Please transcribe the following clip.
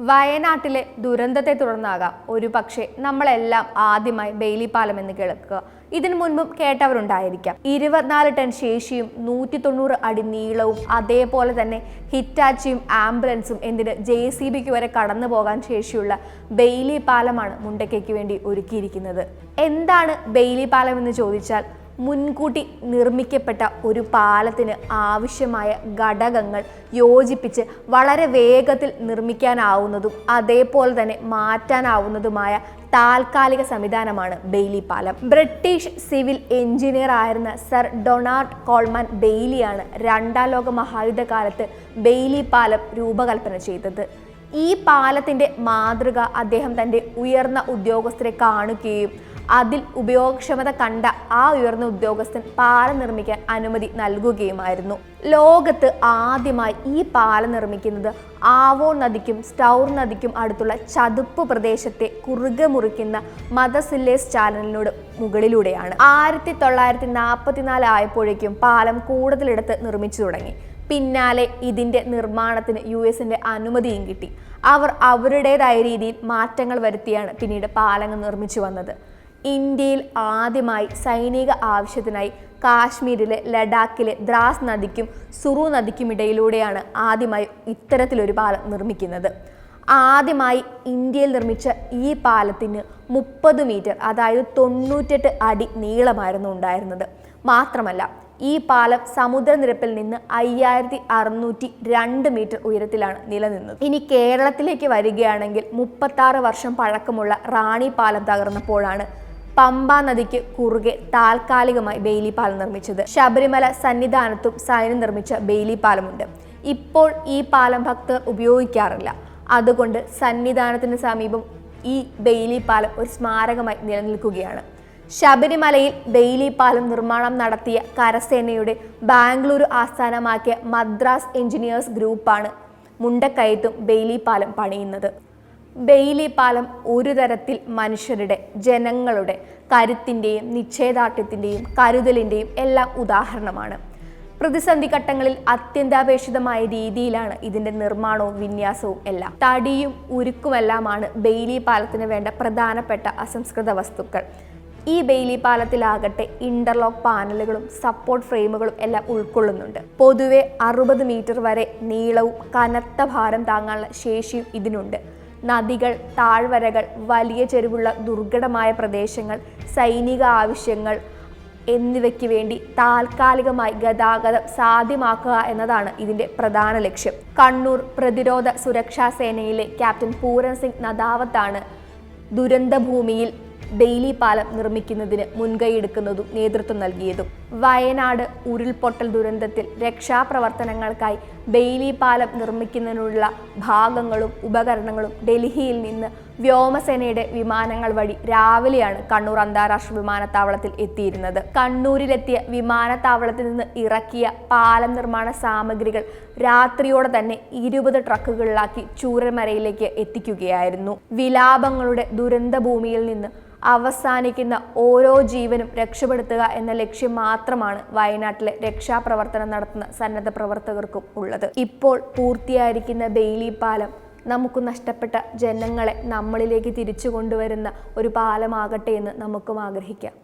വയനാട്ടിലെ ദുരന്തത്തെ തുടർന്നാകാം. ഒരു പക്ഷേ നമ്മളെല്ലാം ആദ്യമായി ബെയിലി പാലം എന്ന് കേൾക്കുക. ഇതിനു മുൻപും കേട്ടവരുണ്ടായിരിക്കാം. ഇരുപത്തിനാല് ടൺ ശേഷിയും നൂറ്റി തൊണ്ണൂറ് അടി നീളവും അതേപോലെ തന്നെ ഹിറ്റാച്ചിയും ആംബുലൻസും എന്തിന് ജെ സി ബിക്ക് വരെ കടന്നു പോകാൻ ശേഷിയുള്ള ബെയിലി പാലമാണ് മുണ്ടക്കയ്ക്ക് വേണ്ടി ഒരുക്കിയിരിക്കുന്നത്. എന്താണ് ബെയിലി പാലം എന്ന് ചോദിച്ചാൽ മുൻകൂട്ടി നിർമ്മിക്കപ്പെട്ട ഒരു പാലത്തിന് ആവശ്യമായ ഘടകങ്ങൾ യോജിപ്പിച്ച് വളരെ വേഗത്തിൽ നിർമ്മിക്കാനാവുന്നതും അതേപോലെ തന്നെ മാറ്റാനാവുന്നതുമായ താൽക്കാലിക സംവിധാനമാണ് ബെയ്ലി പാലം. ബ്രിട്ടീഷ് സിവിൽ എഞ്ചിനീയർ ആയിരുന്ന സർ ഡൊണാൾഡ് കോൾമാൻ ബെയ്ലിയാണ് രണ്ടാം ലോക മഹായുദ്ധകാലത്ത് ബെയ്ലി പാലം രൂപകൽപ്പന ചെയ്തത്. ഈ പാലത്തിന്റെ മാതൃക അദ്ദേഹം തന്റെ ഉയർന്ന ഉദ്യോഗസ്ഥരെ കാണുകയും അതിൽ ഉപയോഗക്ഷമത കണ്ട ആ ഉയർന്ന ഉദ്യോഗസ്ഥൻ പാലം നിർമ്മിക്കാൻ അനുമതി നൽകുകയുമായിരുന്നു. ലോകത്ത് ആദ്യമായി ഈ പാലം നിർമ്മിക്കുന്നത് ആവോ നദിക്കും സ്റ്റൗർ നദിക്കും അടുത്തുള്ള ചതുപ്പ് പ്രദേശത്തെ കുറുകെ മുറിക്കുന്ന മദസില്ലേസ് ചാനലിനോട് മുകളിലൂടെയാണ്. ആയിരത്തി തൊള്ളായിരത്തി നാൽപ്പത്തിനാല് ആയപ്പോഴേക്കും പാലം കൂടുതലിടത്ത് നിർമ്മിച്ചു തുടങ്ങി. പിന്നാലെ ഇതിന്റെ നിർമ്മാണത്തിന് യു എസിന്റെ അനുമതിയും കിട്ടി. അവർ അവരുടേതായ രീതിയിൽ മാറ്റങ്ങൾ വരുത്തിയാണ് പിന്നീട് പാലങ്ങൾ നിർമ്മിച്ചു വന്നത്. ഇന്ത്യയിൽ ആദ്യമായി സൈനിക ആവശ്യത്തിനായി കാശ്മീരിലെ ലഡാക്കിലെ ദ്രാസ് നദിക്കും സുറു നദിക്കും ഇടയിലൂടെയാണ് ആദ്യമായി ഇത്തരത്തിലൊരു പാലം നിർമ്മിക്കുന്നത്. ആദ്യമായി ഇന്ത്യയിൽ നിർമ്മിച്ച ഈ പാലത്തിന് മുപ്പത് മീറ്റർ അതായത് തൊണ്ണൂറ്റെട്ട് അടി നീളമായിരുന്നു ഉണ്ടായിരുന്നത്. മാത്രമല്ല ഈ പാലം സമുദ്രനിരപ്പിൽ നിന്ന് അയ്യായിരത്തി അറുന്നൂറ്റി രണ്ട് മീറ്റർ ഉയരത്തിലാണ് നിലനിന്നത്. ഇനി കേരളത്തിലേക്ക് വരികയാണെങ്കിൽ മുപ്പത്താറ് വർഷം പഴക്കമുള്ള റാണി പാലം തകർന്നപ്പോഴാണ് പമ്പ നദിക്ക് കുറുകെ താൽക്കാലികമായി ബെയിലി പാലം നിർമ്മിച്ചത്. ശബരിമല സന്നിധാനത്തും സൈന്യം നിർമ്മിച്ച ബെയിലി പാലമുണ്ട്. ഇപ്പോൾ ഈ പാലം ഭക്തർ ഉപയോഗിക്കാറില്ല. അതുകൊണ്ട് സന്നിധാനത്തിന് സമീപം ഈ ബെയിലി പാലം ഒരു സ്മാരകമായി നിലനിൽക്കുകയാണ്. ശബരിമലയിൽ ബെയിലി പാലം നിർമ്മാണം നടത്തിയ കരസേനയുടെ ബാംഗ്ലൂരു ആസ്ഥാനമാക്കിയ മദ്രാസ് എഞ്ചിനീയേഴ്സ് ഗ്രൂപ്പാണ് മുണ്ടക്കയത്തും ബെയിലി പാലം പണിയുന്നത്. ബെയിലി പാലം ഒരു തരത്തിൽ മനുഷ്യരുടെ ജനങ്ങളുടെ കരുത്തിന്റെയും നിശ്ചയദാർഢ്യത്തിന്റെയും കരുതലിന്റെയും എല്ലാം ഉദാഹരണമാണ്. പ്രതിസന്ധി ഘട്ടങ്ങളിൽ അത്യന്താപേക്ഷിതമായ രീതിയിലാണ് ഇതിന്റെ നിർമ്മാണവും വിന്യാസവും എല്ലാം. തടിയും ഉരുക്കുമെല്ലാമാണ് ബെയിലി പാലത്തിന് വേണ്ട പ്രധാനപ്പെട്ട അസംസ്കൃത വസ്തുക്കൾ. ഈ ബെയിലി പാലത്തിലാകട്ടെ ഇന്റർലോക്ക് പാനലുകളും സപ്പോർട്ട് ഫ്രെയിമുകളും എല്ലാം ഉൾക്കൊള്ളുന്നുണ്ട്. പൊതുവെ അറുപത് മീറ്റർ വരെ നീളവും കനത്ത ഭാരം താങ്ങാനുള്ള ശേഷിയും ഇതിനുണ്ട്. നദികൾ താഴ്വരകൾ വലിയ ചെരുവുള്ള ദുർഘടമായ പ്രദേശങ്ങൾ സൈനിക ആവശ്യങ്ങൾ എന്നിവയ്ക്ക് വേണ്ടി താൽക്കാലികമായി ഗതാഗതം സാധ്യമാക്കുക എന്നതാണ് ഇതിന്റെ പ്രധാന ലക്ഷ്യം. കണ്ണൂർ പ്രതിരോധ സുരക്ഷാ സേനയിലെ ക്യാപ്റ്റൻ പൂരൻ സിംഗ് നദാവത്താണ് ദുരന്തഭൂമിയിൽ ബെയിലി പാലം നിർമ്മിക്കുന്നതിന് മുൻകൈയെടുക്കുന്നതും നേതൃത്വം നൽകിയതും. വയനാട് ഉരുൾപൊട്ടൽ ദുരന്തത്തിൽ രക്ഷാപ്രവർത്തനങ്ങൾക്കായി ബെയിലി പാലം നിർമ്മിക്കുന്നതിനുള്ള ഭാഗങ്ങളും ഉപകരണങ്ങളും ഡൽഹിയിൽ നിന്ന് വ്യോമസേനയുടെ വിമാനങ്ങൾ വഴി രാവിലെയാണ് കണ്ണൂർ അന്താരാഷ്ട്ര വിമാനത്താവളത്തിൽ എത്തിയിരുന്നത്. കണ്ണൂരിലെത്തിയ വിമാനത്താവളത്തിൽ നിന്ന് ഇറക്കിയ പാലം നിർമ്മാണ സാമഗ്രികൾ രാത്രിയോടെ തന്നെ ഇരുപത് ട്രക്കുകളിലാക്കി ചൂരമരയിലേക്ക് എത്തിക്കുകയായിരുന്നു. വിലാപങ്ങളുടെ ദുരന്ത ഭൂമിയിൽ നിന്ന് അവസാനിക്കുന്ന ഓരോ ജീവനും രക്ഷപ്പെടുത്തുക എന്ന ലക്ഷ്യം മാത്രമാണ് വയനാട്ടിലെ രക്ഷാപ്രവർത്തനം നടത്തുന്ന സന്നദ്ധ പ്രവർത്തകർക്കും ഉള്ളത്. ഇപ്പോൾ പൂർത്തിയായിരിക്കുന്ന ബെയിലി പാലം നമുക്ക് നഷ്ടപ്പെട്ട ജനങ്ങളെ നമ്മളിലേക്ക് തിരിച്ചു കൊണ്ടുവരുന്ന ഒരു പാലമാകട്ടെ എന്ന് നമുക്കും ആഗ്രഹിക്കാം.